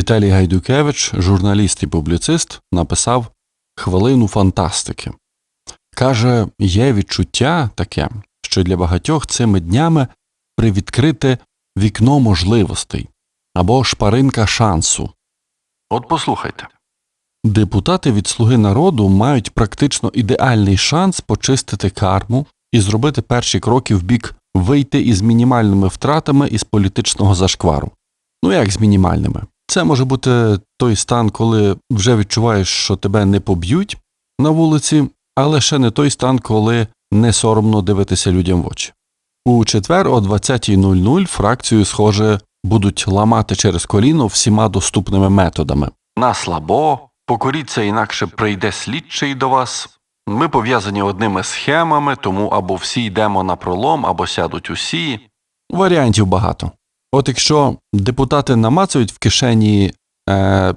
Віталій Гайдукевич, журналіст і публіцист, написав хвилину фантастики. Каже, є відчуття таке, що для багатьох цими днями привідкрите вікно можливостей або шпаринка шансу. От послухайте. Депутати від Слуги народу мають практично ідеальний шанс почистити карму і зробити перші кроки в бік вийти із мінімальними втратами із політичного зашквару. Ну як з мінімальними? Це може бути той стан, коли вже відчуваєш, що тебе не поб'ють на вулиці, але ще не той стан, коли не соромно дивитися людям в очі. У четвер о 20.00 фракцію, схоже, будуть ламати через коліно всіма доступними методами. На слабо, покоріться, інакше прийде слідчий до вас. Ми пов'язані одними схемами, тому або всі йдемо на пролом, або сядуть усі. Варіантів багато. От якщо депутати намацують в кишені е,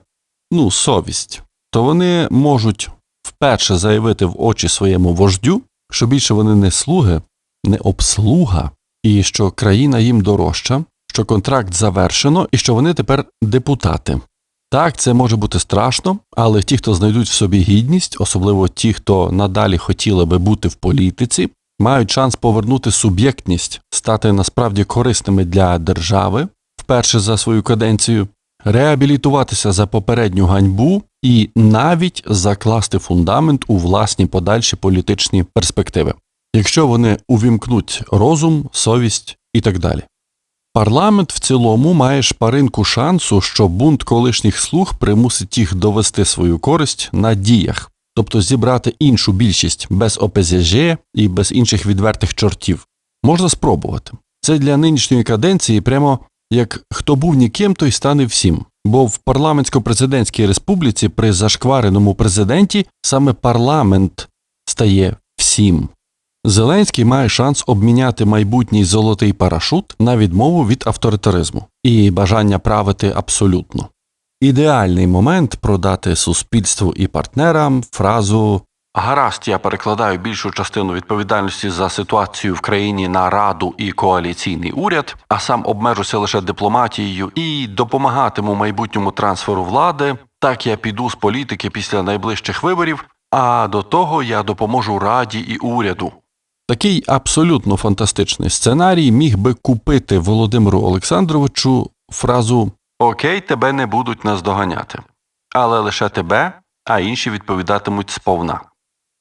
ну, совість, то вони можуть вперше заявити в очі своєму вождю, що більше вони не слуги, не обслуга, і що країна їм дорожча, що контракт завершено і що вони тепер депутати. Так, це може бути страшно, але ті, хто знайдуть в собі гідність, особливо ті, хто надалі хотіли би бути в політиці, мають шанс повернути суб'єктність, стати насправді корисними для держави вперше за свою каденцію, реабілітуватися за попередню ганьбу і навіть закласти фундамент у власні подальші політичні перспективи, якщо вони увімкнуть розум, совість і так далі. Парламент в цілому має шпаринку шансу, що бунт колишніх слуг примусить їх довести свою користь на діях, тобто зібрати іншу більшість без ОПЗЖ і без інших відвертих чортів. Можна спробувати. Це для нинішньої каденції прямо як хто був ніким, той стане всім. Бо в парламентсько-президентській республіці при зашквареному президенті саме парламент стає всім. Зеленський має шанс обміняти майбутній золотий парашут на відмову від авторитаризму і бажання правити абсолютно. Ідеальний момент продати суспільству і партнерам фразу Гаразд, я перекладаю більшу частину відповідальності за ситуацію в країні на раду і коаліційний уряд, а сам обмежуся лише дипломатією і допомагатиму майбутньому трансферу влади. Так я піду з політики після найближчих виборів, а до того я допоможу раді і уряду. Такий абсолютно фантастичний сценарій міг би купити Володимиру Олександровичу фразу Окей, тебе не будуть наздоганяти, але лише тебе, а інші відповідатимуть сповна.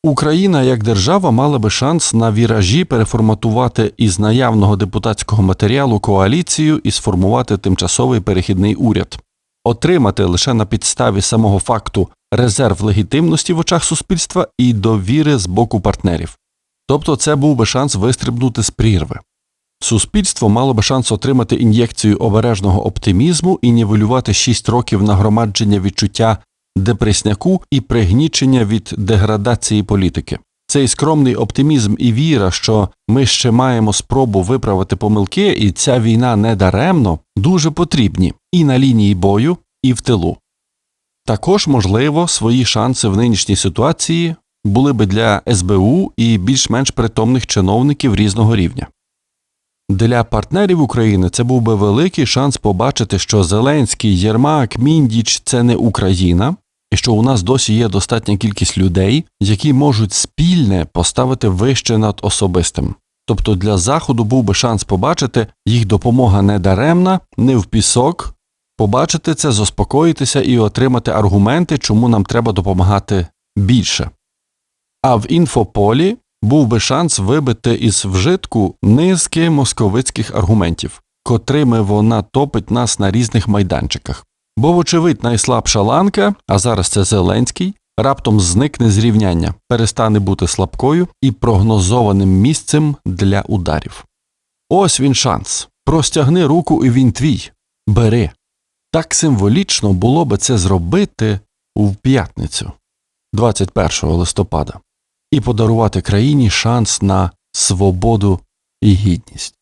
Україна як держава мала би шанс на віражі переформатувати із наявного депутатського матеріалу коаліцію і сформувати тимчасовий перехідний уряд, отримати лише на підставі самого факту резерв легітимності в очах суспільства і довіри з боку партнерів. Тобто це був би шанс вистрибнути з прірви. Суспільство мало би шанс отримати ін'єкцію обережного оптимізму і нівелювати 6 років нагромадження відчуття депресняку і пригнічення від деградації політики. Цей скромний оптимізм і віра, що ми ще маємо спробу виправити помилки, і ця війна не даремно, дуже потрібні і на лінії бою, і в тилу. Також, можливо, свої шанси в нинішній ситуації були би для СБУ і більш-менш притомних чиновників різного рівня. Для партнерів України це був би великий шанс побачити, що Зеленський, Єрмак, Міндіч це не Україна, і що у нас досі є достатня кількість людей, які можуть спільне поставити вище над особистим. Тобто для Заходу був би шанс побачити, їх допомога не даремна, не в пісок, побачити це, заспокоїтися і отримати аргументи, чому нам треба допомагати більше. А в інфополі був би шанс вибити із вжитку низки московицьких аргументів, котрими вона топить нас на різних майданчиках. Бо, вочевидь, найслабша ланка, а зараз це Зеленський, раптом зникне з рівняння, перестане бути слабкою і прогнозованим місцем для ударів. Ось він шанс. Простягни руку, і він твій. Бери. Так символічно було би це зробити у п'ятницю, 21 листопада, і подарувати країні шанс на свободу і гідність.